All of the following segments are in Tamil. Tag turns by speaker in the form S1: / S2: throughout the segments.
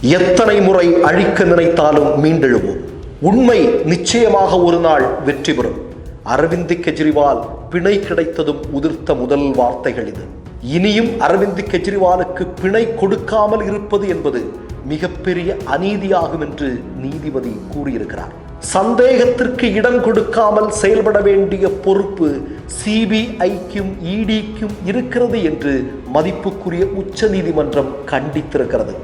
S1: எத்தனை முறை அழிக்க நினைத்தாலும் மீண்டெழுவோம். உண்மை நிச்சயமாக ஒரு நாள் வெற்றி பெறும். அரவிந்த் கெஜ்ரிவால் பிணை கிடைத்ததும் உதிர்த்த முதல் வார்த்தைகள் இது. இனியும் அரவிந்த் கெஜ்ரிவாலுக்கு பிணை கொடுக்காமல் இருப்பது என்பது மிகப்பெரிய அநீதியாகும் என்று நீதிபதி கூறியிருக்கிறார். சந்தேகத்திற்கு இடம் கொடுக்காமல் செயல்பட வேண்டிய பொறுப்பு சிபிஐக்கும் இடிக்கும் இருக்கிறது என்று மதிப்புக்குரிய உச்ச நீதிமன்றம் கண்டித்திருக்கிறது.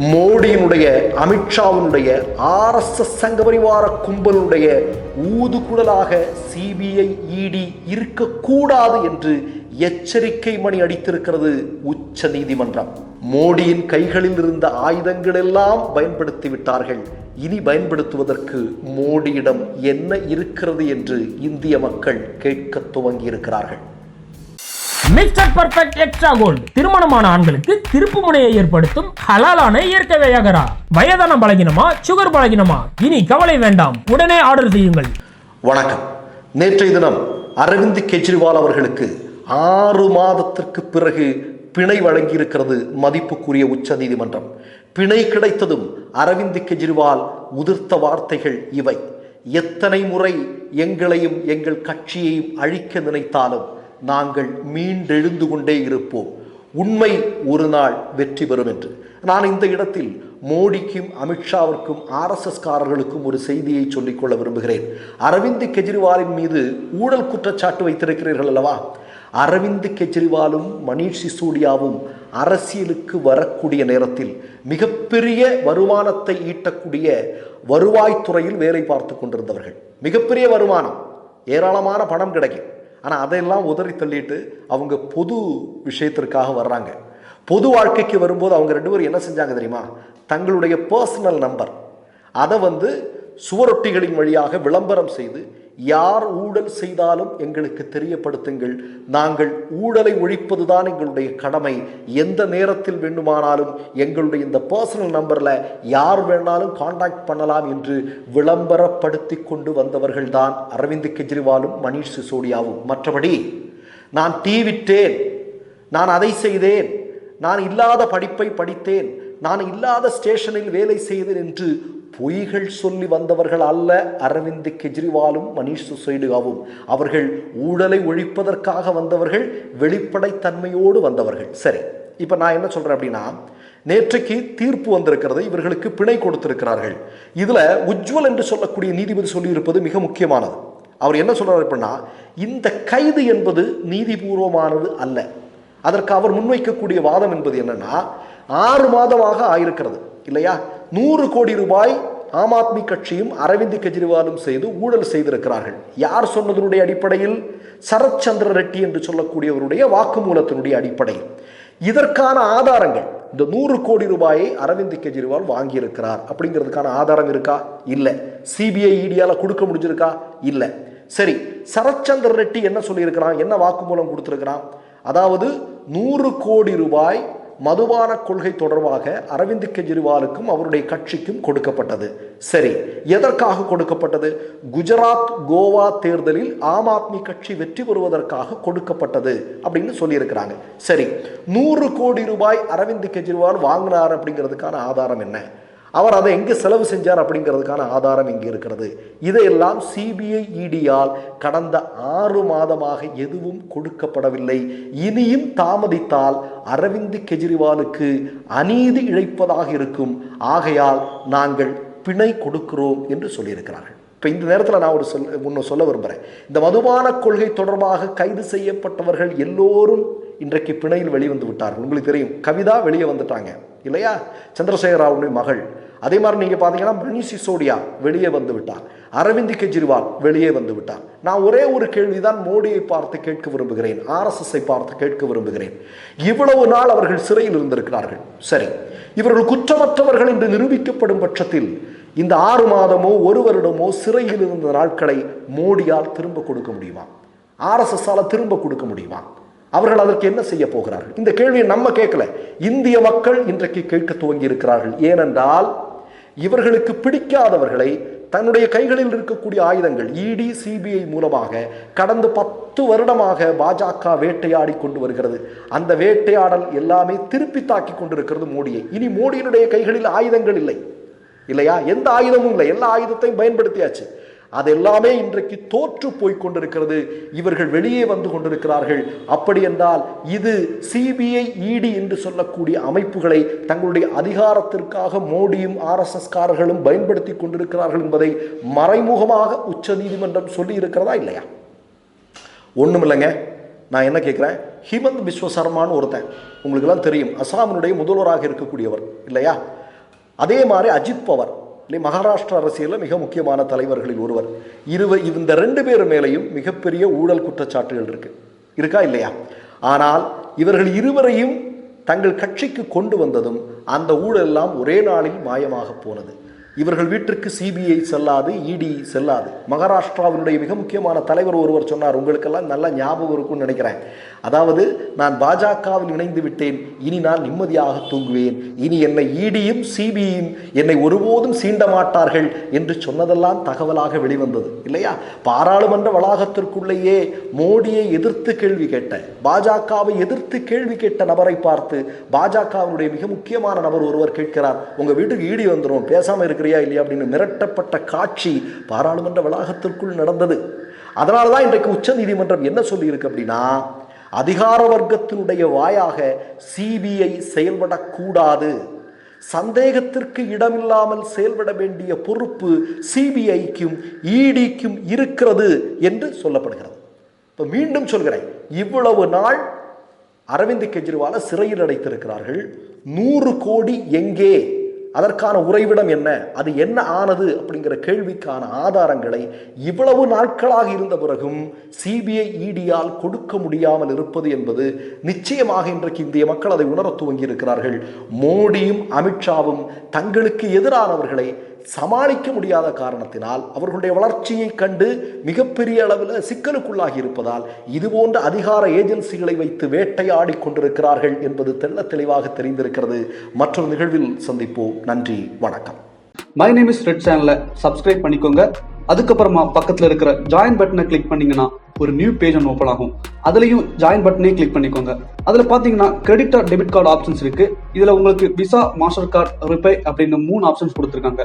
S1: மோடியினுடைய அமித்ஷாவினுடைய ஆர்எஸ்எஸ் சங்கபரிவார கும்பலுடைய ஊதுகுழலாக சிபிஐ இடி இருக்கக்கூடாது என்று எச்சரிக்கை மணி அடித்திருக்கிறது உச்ச நீதிமன்றம். மோடியின் கைகளில் இருந்த ஆயுதங்கள் எல்லாம் பயன்படுத்தி விட்டார்கள். இனி பயன்படுத்துவதற்கு மோடியிடம் என்ன இருக்கிறது என்று இந்திய மக்கள் கேட்க துவங்கி இருக்கிறார்கள்
S2: மிஸ்டர் பர்ஃபெக்ட் எக்ஸ்ட்ரா கோல்டு திருமணமான ஆண்களுக்கு திருப்பு முனையை ஏற்படுத்தும் ஹலாலான இயற்கை வையகரா. வயதான பலகினமா சுகர் பலகினமா? இனி கவலை வேண்டாம். உடனே ஆர்டர் செய்யுங்கள்.
S1: வணக்கம். நேற்றைய தினம் அரவிந்த் கெஜ்ரிவால் அவர்களுக்கு ஆறு மாதத்திற்கு பிறகு பிணை வழங்கியிருக்கிறது மதிப்புக்குரிய உச்ச நீதிமன்றம். பிணை கிடைத்ததும் அரவிந்த் கெஜ்ரிவால் உதிர்த்த வார்த்தைகள் இவை. எத்தனை முறை எங்களையும் எங்கள் கட்சியையும் அழிக்க நினைத்தாலும் நாங்கள் மீண்டெழுந்து கொண்டே இருப்போம். உண்மை ஒரு நாள் வெற்றி பெறும் என்று. நான் இந்த இடத்தில் மோடிக்கும் அமித்ஷாவிற்கும் ஆர்எஸ்எஸ் காரர்களுக்கும் ஒரு செய்தியை சொல்லிக்கொள்ள விரும்புகிறேன். அரவிந்த் கெஜ்ரிவாலின் மீது ஊழல் குற்றச்சாட்டு வைத்திருக்கிறீர்கள் அல்லவா? அரவிந்த் கெஜ்ரிவாலும் மணீஷ் சிசோடியாவும் அரசியலுக்கு வரக்கூடிய நேரத்தில் மிகப்பெரிய வருமானத்தை ஈட்டக்கூடிய வருவாய்த்துறையில் வேலை பார்த்து கொண்டிருந்தவர்கள். மிகப்பெரிய வருமானம். ஏராளமான பணம் கிடைக்கும். ஆனால் அதையெல்லாம் உதறி தள்ளிட்டு அவங்க பொது விஷயத்திற்காக வர்றாங்க. பொது வாழ்க்கைக்கு வரும்போது அவங்க ரெண்டு பேரும் என்ன செஞ்சாங்க தெரியுமா? தங்களுடைய பர்சனல் நம்பர் அதை வந்து சுவரொட்டிகளின் வழியாக விளம்பரம் செய்து யார் ஊழல் செய்தாலும் எங்களுக்கு தெரியப்படுத்துங்கள். நாங்கள் ஊழலை ஒழிப்பதுதான் எங்களுடைய கடமை. எந்த நேரத்தில் வேண்டுமானாலும் எங்களுடைய இந்த பர்சனல் நம்பரில் யார் வேணாலும் காண்டாக்ட் பண்ணலாம் என்று விளம்பரப்படுத்தி கொண்டு வந்தவர்கள் தான் அரவிந்த் கெஜ்ரிவாலும் மணீஷ் சிசோடியாவும். மற்றபடி நான் டீ விட்டேன் நான் அதை செய்தேன். நான் இல்லாத படிப்பை படித்தேன். நான் இல்லாத ஸ்டேஷனில் வேலை செய்தேன் என்று பொய்கள் சொல்லி வந்தவர்கள் அல்ல அரவிந்த் கெஜ்ரிவாலும் மணீஷ் சுசைடுகாவும். அவர்கள் ஊழலை ஒழிப்பதற்காக வந்தவர்கள் வெளிப்படைத்தன்மையோடு வந்தவர்கள். சரி இப்போ நான் என்ன சொல்கிறேன் அப்படின்னா நேற்றைக்கு தீர்ப்பு வந்திருக்கிறது இவர்களுக்கு பிணை கொடுத்திருக்கிறார்கள். இதில் உஜ்வல் என்று சொல்லக்கூடிய நீதிபதி சொல்லியிருப்பது மிக முக்கியமானது. அவர் என்ன சொல்கிறார் அப்படின்னா இந்த கைது என்பது நீதிபூர்வமானது அல்ல. அதற்கு அவர் முன்வைக்கக்கூடிய வாதம் என்பது என்னன்னா ஆறு மாதமாக ஆயிருக்கிறது இல்லையா? நூறு கோடி ரூபாய் ஆம் ஆத்மி கட்சியும் அரவிந்த் கெஜ்ரிவாலும் செய்து ஊழல் செய்திருக்கிறார்கள். யார் சொன்னதனுடைய அடிப்படையில்? சரத்சந்திர ரெட்டி என்று சொல்லக்கூடியவருடைய வாக்குமூலத்தினுடைய அடிப்படையில். இதற்கான ஆதாரங்கள் இந்த நூறு கோடி ரூபாயை அரவிந்த் கெஜ்ரிவால் வாங்கியிருக்கிறார். அப்படிங்கிறதுக்கான ஆதாரம் இருக்கா? இல்லை. சிபிஐ இடியால் கொடுக்க முடிஞ்சிருக்கா? இல்லை. சரி சரத்சந்திர ரெட்டி என்ன சொல்லியிருக்கிறான்? என்ன வாக்குமூலம் கொடுத்துருக்கிறான்? அதாவது நூறு கோடி ரூபாய் மதுபான கொள்கை தொடர்பாக அரவிந்த் கெஜ்ரிவாலுக்கும் அவருடைய கட்சிக்கும் கொடுக்கப்பட்டது. சரி எதற்காக கொடுக்கப்பட்டது? குஜராத் கோவா தேர்தலில் ஆம் ஆத்மி கட்சி வெற்றி பெறுவதற்காக கொடுக்கப்பட்டது அப்படின்னு சொல்லியிருக்கிறாங்க. சரி நூறு கோடி ரூபாய் அரவிந்த் கெஜ்ரிவால் வாங்கினார் அப்படிங்கிறதுக்கான ஆதாரம் என்ன? அவர் அதை எங்கே செலவு செஞ்சார் அப்படிங்கிறதுக்கான ஆதாரம் இங்கே இருக்கிறது. இதையெல்லாம் சிபிஐ இடியால் கடந்த ஆறு மாதமாக எதுவும் கொடுக்கப்படவில்லை. இனியும் தாமதித்தால் அரவிந்த் கெஜ்ரிவாலுக்கு அநீதி இழைப்பதாக இருக்கும். ஆகையால் நாங்கள் பிணை கொடுக்கிறோம் என்று சொல்லியிருக்கிறார்கள். இப்போ இந்த நேரத்தில் நான் ஒரு சொல் ஒன்று சொல்ல விரும்புகிறேன் இந்த மதுபான கொள்கை தொடர்பாக கைது செய்யப்பட்டவர்கள் எல்லோரும் இன்றைக்கு பிணையில் வெளிவந்து விட்டார்கள் உங்களுக்கு தெரியும் கவிதா வெளியே வந்துட்டாங்க. இல்லையா? சந்திரசேகர ராவுடைய மகள். அதே மாதிரி நீங்கள் பார்த்தீங்கன்னா மணி சிசோடியா வெளியே வந்து விட்டார். அரவிந்த் கெஜ்ரிவால் வெளியே வந்து விட்டார். நான் ஒரே ஒரு கேள்விதான் மோடியை பார்த்து கேட்க விரும்புகிறேன். ஆர்எஸ்எஸ்ஐ பார்த்து கேட்க விரும்புகிறேன். இவ்வளவு நாள் அவர்கள் சிறையில் இருந்திருக்கிறார்கள். சரி. இவர்கள் குற்றமற்றவர்கள் என்று நிரூபிக்கப்படும் பட்சத்தில் இந்த ஆறு மாதமோ ஒரு வருடமோ சிறையில் இருந்த நாட்களை மோடியால் திரும்ப கொடுக்க முடியுமா? ஆர்எஸ்எஸ்ஸால் திரும்ப கொடுக்க முடியுமா? அவர்கள் அதற்கு என்ன செய்ய போகிறார்கள்? இந்த கேள்வியை நம்ம கேட்கல. இந்திய மக்கள் இன்றைக்கு கேட்க துவங்கி இருக்கிறார்கள் ஏனென்றால் இவர்களுக்கு பிடிக்காதவர்களை தன்னுடைய கைகளில் இருக்கக்கூடிய ஆயுதங்கள் இடி சிபிஐ மூலமாக கடந்த பத்து வருடமாக பாஜக வேட்டையாடி கொண்டு வருகிறது. அந்த வேட்டையாடல் எல்லாமே திருப்பி தாக்கி கொண்டிருக்கிறது மோடியை. இனி மோடியினுடைய கைகளில் ஆயுதங்கள் இல்லை. இல்லையா? எந்த ஆயுதமும் இல்லை. எல்லா ஆயுதத்தையும் பயன்படுத்தியாச்சு. அது எல்லாமே இன்றைக்கு தோற்று போய் கொண்டிருக்கிறது. இவர்கள் வெளியே வந்து கொண்டிருக்கிறார்கள். அப்படி என்றால் இது சிபிஐ இடி என்று சொல்லக்கூடிய அமைப்புகளை தங்களுடைய அதிகாரத்திற்காக மோடியும் ஆர்எஸ்எஸ்காரர்களும் பயன்படுத்தி கொண்டிருக்கிறார்கள் என்பதை மறைமுகமாக உச்ச நீதிமன்றம் சொல்லி இருக்கிறதா இல்லையா? ஒன்றும் இல்லைங்க. நான் என்ன கேட்குறேன்? ஹிமந்த் பிஸ்வ சர்மான்னு ஒருத்தன். உங்களுக்கெல்லாம் தெரியும். அசாமினுடைய முதல்வராக இருக்கக்கூடியவர். இல்லையா? அதே மாதிரி அஜித் பவர். மகாராஷ்டிரா அரசியலில் மிக முக்கியமான தலைவர்களில் ஒருவர். இருவ இந்த ரெண்டு பேர் மேலேயும் மிகப்பெரிய ஊழல் குற்றச்சாட்டுகள் இருக்கு. இருக்கா இல்லையா? ஆனால் இவர்கள் இருவரையும் தங்கள் கட்சிக்கு கொண்டு வந்ததும் அந்த ஊழல் எல்லாம் ஒரே நாளில் மாயமாக போனது. இவர்கள் வீட்டிற்கு சிபிஐ செல்லாது இடி செல்லாது. மகாராஷ்டிராவினுடைய மிக முக்கியமான தலைவர் ஒருவர் சொன்னார் உங்களுக்கெல்லாம் நல்ல ஞாபகம் இருக்கும்னு நினைக்கிறேன். அதாவது நான் பாஜகவில் இணைந்து விட்டேன் இனி நான் நிம்மதியாக தூங்குவேன். இனி என்னை இடியும் சிபிஐயும் என்னை ஒருபோதும் சீண்ட மாட்டார்கள் என்று சொன்னதெல்லாம் தகவலாக வெளிவந்தது. இல்லையா? பாராளுமன்ற வளாகத்திற்குள்ளேயே மோடியை எதிர்த்து கேள்வி கேட்ட பாஜகவை எதிர்த்து கேள்வி கேட்ட நபரை பார்த்து பாஜகவினுடைய மிக முக்கியமான நபர் ஒருவர் கேட்கிறார் உங்க வீட்டுக்கு ஈடி வந்துடும் இருக்க இருக்கிறியா இல்லையா அப்படின்னு மிரட்டப்பட்ட காட்சி பாராளுமன்ற வளாகத்திற்குள் நடந்தது. அதனால தான் இன்றைக்கு உச்ச நீதிமன்றம் என்ன சொல்லியிருக்கு அப்படின்னா அதிகார வர்க்கத்தினுடைய வாயாக சிபிஐ செயல்படக்கூடாது. சந்தேகத்திற்கு இடமில்லாமல் செயல்பட வேண்டிய பொறுப்பு சிபிஐக்கும் இடிக்கும் இருக்கிறது என்று சொல்லப்படுகிறது. இப்போ மீண்டும் சொல்கிறேன் இவ்வளவு நாள் அரவிந்த் கெஜ்ரிவாலை சிறையில் அடைத்திருக்கிறார்கள். நூறு கோடி எங்கே? அதற்கான உறைவிடம் என்ன? அது என்ன ஆனது? அப்படிங்கிற கேள்விக்கான ஆதாரங்களை இவ்வளவு நாட்களாக இருந்த பிறகும் சிபிஐ இடியால் கொடுக்க முடியாமல் இருப்பது என்பது நிச்சயமாக இன்றைக்கு இந்திய மக்கள் அதை உணர துவங்கி இருக்கிறார்கள் மோடியும் அமித்ஷாவும் தங்களுக்கு எதிரானவர்களை சமாளிக்க முடியாத காரணத்தினால் அவர்களுடைய வளர்ச்சியை கண்டு மிகப்பெரிய அளவில் சிக்கலுக்குள்ளாகி இருப்பதால் இதுபோன்ற அதிகார ஏஜென்சிகளை வைத்து வேட்டையாடி கொண்டிருக்கிறார்கள் என்பது தெள்ள தெளிவாக தெரிந்திருக்கிறது. மற்றொரு நிகழ்வில் சந்திப்போம். நன்றி. வணக்கம்.
S3: மை நேம் இஸ் ரெட் சேனலை சப்ஸ்கிரைப் பண்ணிக்கோங்க. அதுக்கப்புறமா பக்கத்தில் இருக்கிற ஜாயின் பட்டனை கிளிக் பண்ணீங்கன்னா ஒரு நியூ பேஜ் ஒன்று ஓப்பன் ஆகும். அதுலயும் ஜாயின் பட்டனே கிளிக் பண்ணிக்கோங்க. அதுல பாத்தீங்கன்னா credit card debit card options இருக்கு. இதுல உங்களுக்கு விசா மாஸ்டர் கார்டு ரிப்பே அப்படின்னு மூணு ஆப்ஷன்ஸ் கொடுத்துருக்காங்க.